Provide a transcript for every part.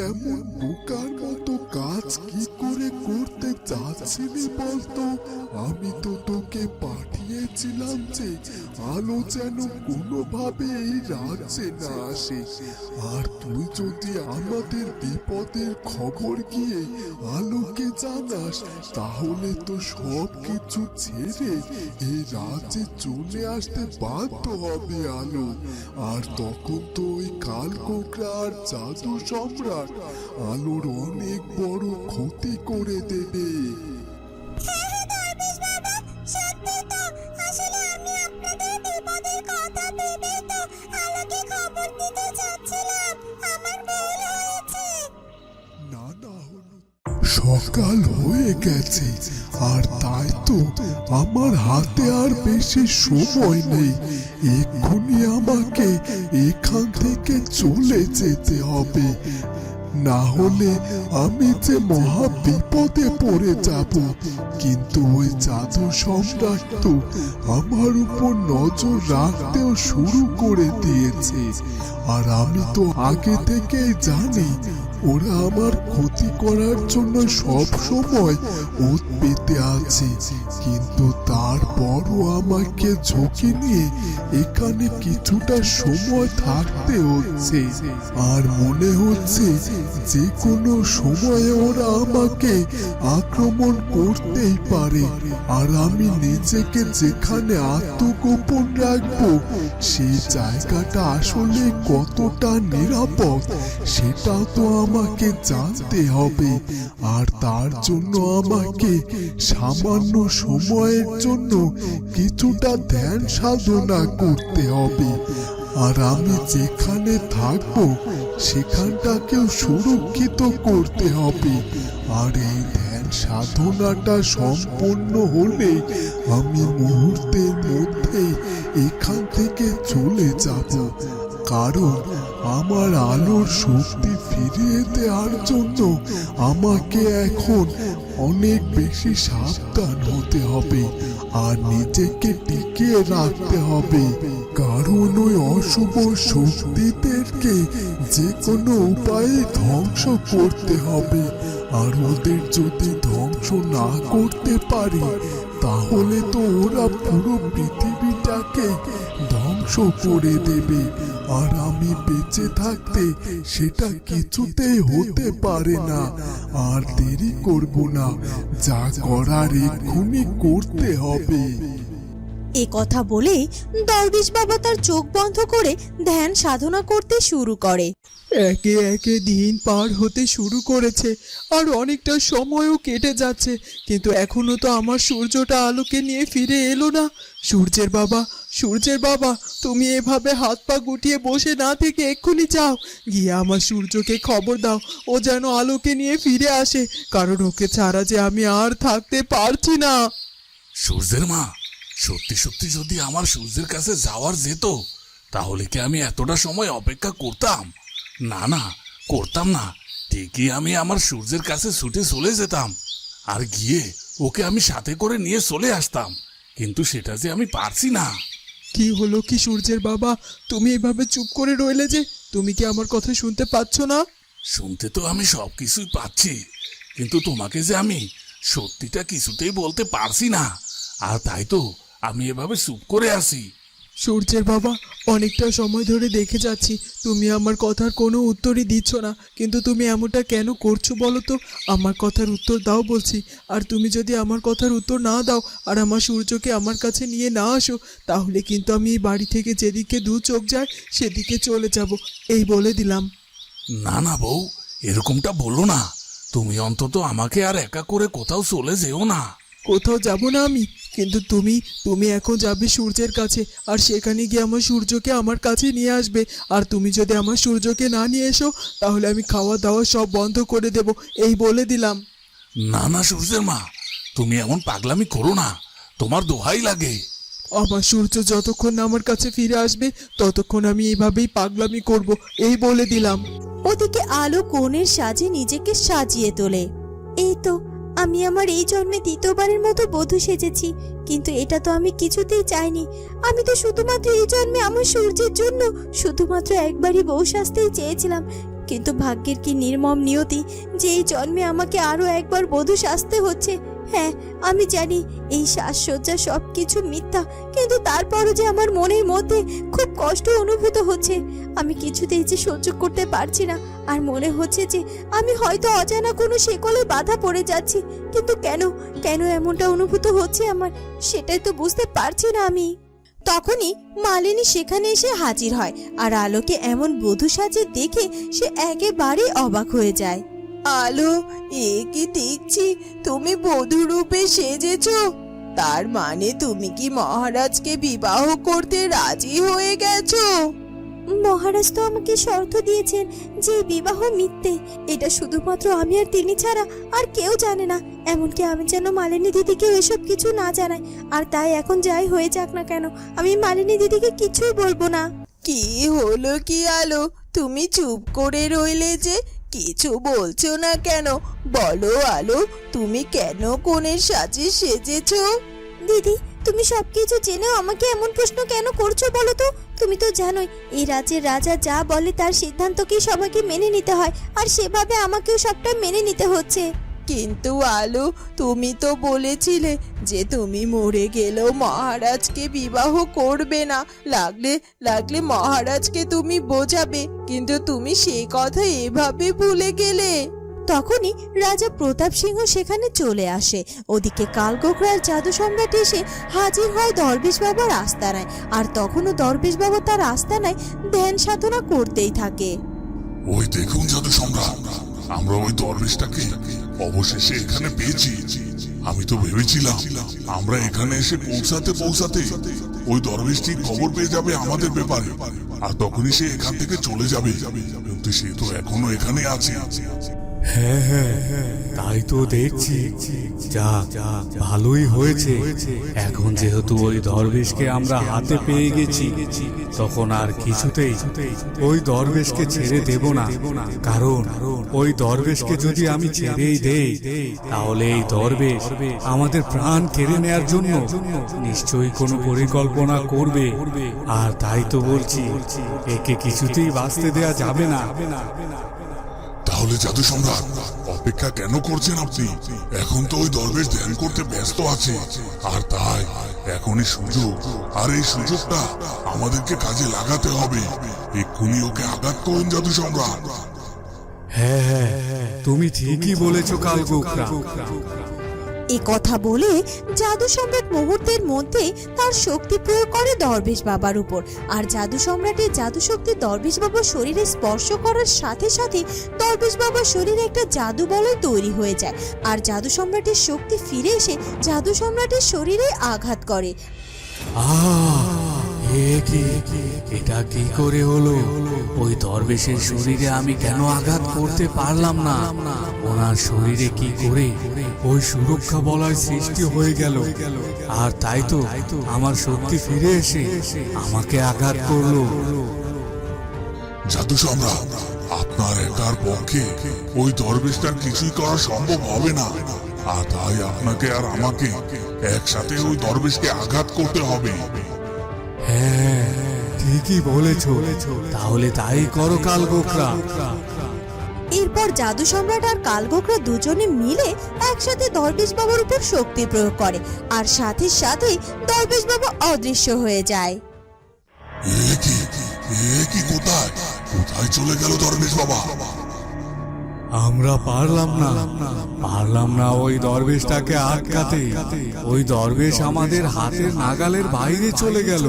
এমন বোকার মতো কাজ কি করে করতে চাচ্ছিলি বলতো? আমি তো তোকে পাঠিয়েছিলাম যে আলো যেন কোনোভাবে এই রাজ্যে না আসে। আর তুই যদি আমাদের বিপদের খবর গিয়ে আলোকে জানাস, তাহলে তো সব কিছু ছেড়ে এই রাজ্যে চলে আসতে বাধ্য হবে আলো। আর তখন তো ওই কাল কোকড়া আর জাদু সম্রাট আলোর অনেক বড় ক্ষতি করে দেবে। সকাল হয়ে গেছে। আর তাই তো আমার হাতে আর বেশি সময় নেই। এক্ষুনি আমাকে এখান থেকে চলে যেতে হবে। না হলে আমি যে মহা বিপদে পড়ে যাব। কিন্তু ওই জাদু সম্রাট তো আমার উপর নজর রাখতেও শুরু করে দিয়েছে। আর আমি তো আগে থেকেই জানি ওরা আমার ক্ষতি করার জন্য সব সময় ওত পেতে আছে। কিন্তু তারপরও আমাকে ঝুঁকি নিয়ে এখানে কিছুটা সময় থাকতে হচ্ছে। আর মনে হচ্ছে যে কোনো সময়ে ওরা আমাকে আক্রমণ করতেই পারে। আর আমি নিজেকে যেখানে আত্মগোপন রাখব সেই জায়গাটা আসলে কতটা নিরাপদ সেটাও তো আমাকে জানতে হবে, আর তার জন্য আমাকে সামান্য সময়ের জন্য কিছুটা ধ্যান সাধনা করতে হবে। আর আমি যেখানে থাকব, সেখানটাকেও সুরক্ষিত করতে হবে। আর এই ধ্যান সাধনাটা সম্পন্ন হলে আমি মুহূর্তের মধ্যে এখান থেকে চলে যাব। কারণ আমার আলোর শক্তি ফিরিয়ে দেওয়ার জন্য আমাকে এখন অনেক বেশি সাবধান হতে হবে আর নিজেকে টিকিয়ে রাখতে হবে। কারণ ওই অশুভ শক্তিদেরকে যে কোনো উপায়ে ধ্বংস করতে হবে। আর ওদের যদি ধ্বংস না করতে পারি, তাহলে তো ওরা পুরো পৃথিবীটাকে ধ্বংস করে দেবে। আর আমি বেঁচে থাকতে সেটা কিছুতেই হতে পারে না। আর দেরি করব না। যা করার এক্ষুনি করতে হবে। এ কথা বলে দরবেশ বাবা তার চোখ বন্ধ করে ধ্যান সাধনা করতে শুরু করে। একে একে দিন পার হতে শুরু করেছে আর অনেকটা সময়ও কেটে যাচ্ছে কিন্তু এখনও তো আমার সূর্যটা আলোকে নিয়ে ফিরে এলো না। সূর্যের বাবা সূর্যের বাবা তুমি এভাবে হাত পা গুটিয়ে বসে না থেকে এক্ষুনি যাও গিয়ে আমার সূর্যকে খবর দাও ও যেন আলোকে নিয়ে ফিরে আসে কারণ ওকে ছাড়া যে আমি আর থাকতে পারছি না। সূর্যের মা সত্যি সত্যি যদি আমার সূর্যের কাছে যাওয়ার যেত তাহলে কি আমি এতটা সময় অপেক্ষা করতাম? না না করতাম না। ঠিকই আমি আমার সূর্যের কাছে ছুটে চলে যেতাম আর গিয়ে ওকে আমি সাথে করে নিয়ে চলে আসতাম। কিন্তু সেটা যে আমি পারছি না। কি হলো কি সূর্যের বাবা? তুমি এভাবে চুপ করে রইলে যে তুমি কি আমার কথা শুনতে পাচ্ছ না? শুনতে তো আমি সব কিছুই পাচ্ছি কিন্তু তোমাকে যে আমি সত্যিটা কিছুতেই বলতে পারছি না। আর তাই তো আমি এভাবে চুপ করে আছি। সূর্যের বাবা অনেকটা সময় ধরে দেখে যাচ্ছি। তুমি আমার কথার কোনো উত্তরই দিচ্ছ না। কিন্তু তুমি এমনটা কেন করছ বলো তো? আমার কথার উত্তর দাও বলছি। আর তুমি যদি আমার কথার উত্তর না দাও আর আমার সূর্যকে আমার কাছে নিয়ে না আসো তাহলে কিন্তু আমি এই বাড়ি থেকে যেদিকে দু চোখ যায় সেদিকে চলে যাব। এই বলে দিলাম। না না বউ এরকমটা বলো না। তুমি অন্তত আমাকে আর একা করে কোথাও চলে যেও না। কোথাও যাব না আমি। কিন্তু তুমি তুমি এখন যাবে সূর্যের কাছে আর সেখানে গিয়ে আমার সূর্যকে আমার কাছে নিয়ে আসবে। আর তুমি যদি আমার সূর্যকে না নিয়ে এসো তাহলে আমি খাওয়া দাওয়া সব বন্ধ করে দেব এই বলে দিলাম। না না সূর্যের মা তুমি এমন পাগলামি করো না তোমার দোহাই লাগে। আমার সূর্য যতক্ষণ না আমার কাছে ফিরে আসবে ততক্ষণ আমি এইভাবেই পাগলামি করব এই বলে দিলাম। ওদিকে আলো কোণের সাজে নিজেকে সাজিয়ে তোলে। এই তো আমি আমার এই জন্মে দ্বিতীয়বারের মতো বধূ সেজেছি, কিন্তু এটা তো আমি কিছুতেই চাইনি। আমি তো শুধুমাত্র এই জন্মে আমার সূর্যের জন্য শুধুমাত্র একবারই বউ সাজতেই চেয়েছিলাম। কিন্তু ভাগ্যের কি নির্মম নিয়তি যে এই জন্মে আমাকে আরও একবার বধূ সাজতে হচ্ছে হ্যাঁ আমি জানি এই সাজসজ্জা সব কিছু মিথ্যা, কিন্তু তারপরও যে আমার মনের মধ্যে খুব কষ্ট অনুভূত হচ্ছে, আমি কিছুতেই যে সহ্য করতে পারছি না। আর মনে হচ্ছে যে আমি হয়তো অজানা কোনো শেকলে বাধা পড়ে যাচ্ছি, কিন্তু কেন কেন এমনটা অনুভূত হচ্ছে আমার, সেটাই তো বুঝতে পারছি না আমি। তখনই মালিনী সেখানে এসে হাজির হয়, আর আলোকে এমন বধূ সাজে দেখে সে একেবারেই অবাক হয়ে যায়। আলো এ কি দেখছি? তুমি বধূ সেজেছ। তার মানে তুমি কি মহারাজকে বিবাহ করতে রাজি হয়ে গেছো? মহারাজ তো আমাকে শর্ত দিয়েছেন যে বিবাহ মিথ্যে। এটা শুধুমাত্র আমি আর তিনি ছাড়া আর কেউ জানে না। এমনকি আমি যেন মালিনী দিদিকে এসব কিছু না জানাই। আর তাই এখন যাই হয়ে যাক না কেন আমি মালিনী দিদিকে কিছুই বলব না। কি হলো কি আলো? তুমি চুপ করে রইলে যে কিছু বলছো না কেন? বলো আলো, তুমি কেন কোণের সাজে সেজেছ? দিদি, তুমি সব কিছু জেনেও আমাকে এমন প্রশ্ন কেন করছ বলো তো? তুমি তো জানোই, এই রাজ্যের রাজা যা বলে তার সিদ্ধান্তকেই সবাইকে মেনে নিতে হয়, আর সেভাবে আমাকেও সবটা মেনে নিতে হচ্ছে। কিন্তু আলো তুমি তো বলেছিলে যে তুমি মরে গেলেও মহারাজকে বিবাহ করবে না। লাগলে লাগলে মহারাজকে তুমি বোঝাবে কিন্তু তুমি সে কথা এভাবে ভুলে গেলে। তখনই রাজা প্রতাপ সিংহ সেখানে চলে আসে। ওদিকে কালগোখরার জাদু সম্রাট এসে হাজির হয় দরবেশ বাবার আস্তানায় আর তখনও দরবেশ বাবা তার আস্তানায় ধ্যান সাধনা করতেই থাকে। ওই দেখুন জাদু সম্রাট আমরা ওই দরবেশটাকে অবশেষে এখানে পেয়েছি। আমি তো ভেবেছিলাম, আমরা এখানে এসে পৌঁছাতে পৌঁছাতে ওই দরবেশটি খবর পেয়ে যাবে আমাদের ব্যাপারে। আর তখনই সে এখান থেকে চলে যাবে। কিন্তু সে তো এখনও এখানে আছে। হ্যাঁ হ্যাঁ তাই তো দেখছি। যা ভালোই হয়েছে। এখন যেহেতু ওই দরবেশকে আমরা হাতে পেয়ে গেছি, তখন আর কিছুতেই ওই দরবেশকে ছেড়ে দেব না। কারণ ওই দরবেশকে যদি আমি ছেড়েই দেই, তাহলে এই দরবেশ আমাদের প্রাণ কেড়ে নেয়ার জন্য নিশ্চয়ই কোনো পরিকল্পনা করবে। আর তাই তো বলছি, একে কিছুতেই বাঁচতে দেয়া যাবে না। তাহলে জাদু সম্রাট, অপেক্ষা কেন করছেন আপনি? এখন তো ওই দরবেশ ধ্যান করতে ব্যস্ত আছে। আর তাই, এখনই সুযোগ। আর এই সুযোগটা আমাদেরকে কাজে লাগাতে হবে। এক্ষুনি ওকে আঘাত করুন, জাদু সম্রাট। হ্যাঁ হ্যাঁ তুমি ঠিকই বলেছ কাল এ কথা বলে জাদু সম্রাট মুহূর্তের মধ্যে তার শক্তি প্রয়োগ করে দরবেশ বাবার উপর। আর জাদু সম্রাটের জাদু শক্তি দরবেশ বাবার শরীরে স্পর্শ করার সাথে সাথে দরবেশ বাবার শরীরে একটা জাদু বলয় তৈরি হয়ে যায়। আর জাদু সম্রাটের শক্তি ফিরে এসে জাদু সম্রাটের শরীরে আঘাত করে। এটা কি করে হলো? ওই দরবেশের শরীরে আমি কেন আঘাত করতে পারলাম না? ওনার শরীরে কি করে ওই সুরক্ষা বলয় সৃষ্টি হয়ে গেল। আর তাই তো আমার শক্তি ফিরে এসে আমাকে আঘাত করল। জাদু সম্রাট আপনার একার পক্ষে ওই দরবেশটার কিছুই করা সম্ভব হবে না। আর তাই আপনাকে আর আমাকে একসাথে ওই দরবেশকে আঘাত করতে হবে। হ্যাঁ ঠিকই বলেছ। তাহলে তাই করো কাল গোখরা এরপর জাদু সম্রাট আর কালগোকরা দুজনে মিলে একসাথে দরবেশ বাবার উপর শক্তি প্রয়োগ করে আর সাথে সাথেই দরবেশ বাবা অদৃশ্য হয়ে যায়। কোথায়? কোথায় চলে গেল দরবেশ বাবা? আমরা পারলাম না। পারলাম না ওই দরবেশটাকে আটকাতে। ওই দরবেশ আমাদের হাতের নাগালের বাইরে চলে গেল।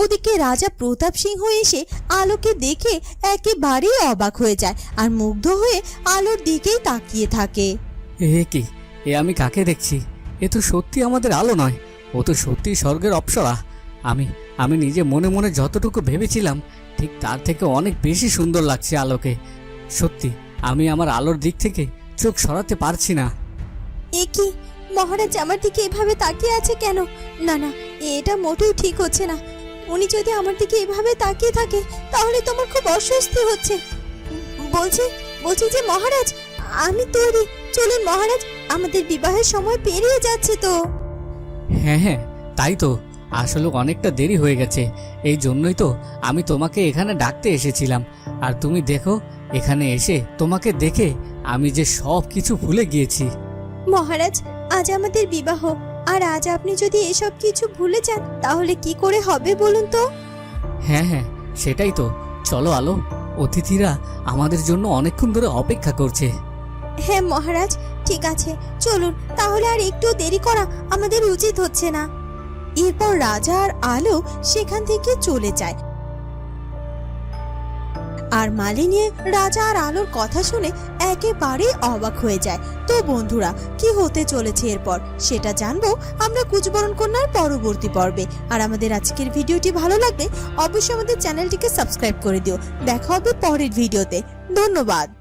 ওদিকে রাজা প্রতাপ সিংহ এসে আলোকে দেখে একেবারেই অবাক হয়ে যায় আর মুগ্ধ হয়ে আলোর দিকেই তাকিয়ে থাকে। এ কি? এ আমি কাকে দেখছি? এ তো সত্যি আমাদের আলো নয়। ও তো সত্যি স্বর্গের অপ্সরা। আমি আমি নিজে মনে মনে যতটুকু ভেবেছিলাম ঠিক তার থেকে অনেক বেশি সুন্দর লাগছে আলোকে। সত্যি আমি আমার আলোর দিক থেকে চোখ সরাতে পারছি না। এ কি? মহারাজ আমার দিকে এভাবে তাকিয়ে আছে কেন? না না এটা মোটেও ঠিক হচ্ছে না। উনি যদি আমার দিকে এভাবে তাকিয়ে থাকে তাহলে তোমার খুব অস্বস্তি হচ্ছে। বলছি বলছি যে মহারাজ আমি তৈরি। চলুন মহারাজ আমাদের বিবাহের সময় পেরিয়ে যাচ্ছে তো। হ্যাঁ হ্যাঁ তাই তো। আসলে অনেকটা দেরি হয়ে গেছে। এই জন্যই তো আমি তোমাকে এখানে ডাকতে এসেছিলাম। আর তুমি দেখো এখানে এসে তোমাকে দেখে আমি যে সব কিছু ভুলে গিয়েছি। মহারাজ আজ আমাদের বিবাহ। আর আজ আপনি যদি এসব কিছু ভুলে যান তাহলে কি করে হবে বলুন তো? হ্যাঁ হ্যাঁ সেটাই তো। চলো আলো অতিথিরা আমাদের জন্য অনেকক্ষণ ধরে অপেক্ষা করছে। হ্যাঁ মহারাজ ঠিক আছে। চলুন তাহলে আর একটু দেরি করা আমাদের উচিত হচ্ছে না। এরপর রাজা আর আলো সেখান থেকে চলে যায়। আর মালিনী রাজা আর আলোর কথা শুনে একেবারেই অবাক হয়ে যায়। তো বন্ধুরা, কি হতে চলেছে এরপর? সেটা জানব আমরা কুচবরণ কন্যার পরবর্তী পর্বে। আর আমাদের আজকের ভিডিওটি ভালো লাগলে অবশ্যই আমাদের চ্যানেলটিকে সাবস্ক্রাইব করে দিও। দেখা হবে পরের ভিডিওতে। ধন্যবাদ।